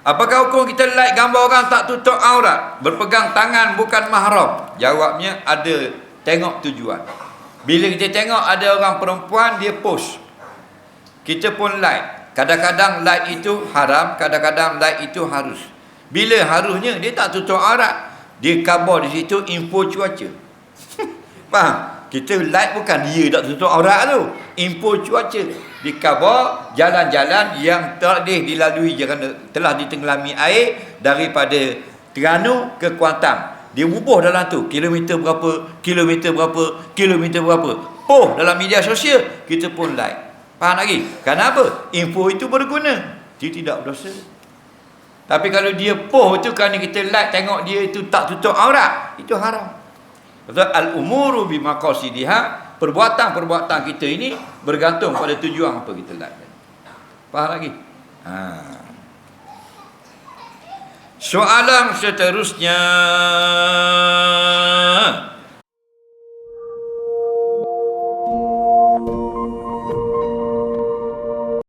Apakah hukum kita like gambar orang tak tutup aurat? Berpegang tangan bukan mahram. Jawabnya ada tengok tujuan. Bila kita tengok ada orang perempuan dia post. Kita pun like. Kadang-kadang like itu haram, kadang-kadang like itu harus. Bila harusnya dia tak tutup aurat. Dia khabar di situ info cuaca. Faham? Kita like bukan dia tak tutup aurat tu. Info cuaca. Di khabar jalan-jalan yang telah dilalui kerana telah ditenggelami air daripada Terengganu ke Kuantan. Dia bubuh dalam tu. Kilometer berapa, kilometer berapa, kilometer berapa. Poh dalam media sosial, kita pun like. Faham lagi? Kenapa? Info itu berguna. Dia tidak berdosa. Tapi kalau dia poh tu kerana kita like tengok dia itu tak tutup aurat, itu haram. Betul al-umuru bimaqasidiha, perbuatan-perbuatan kita ini bergantung pada tujuan apa kita like. Faham lagi? Ha. Soalan seterusnya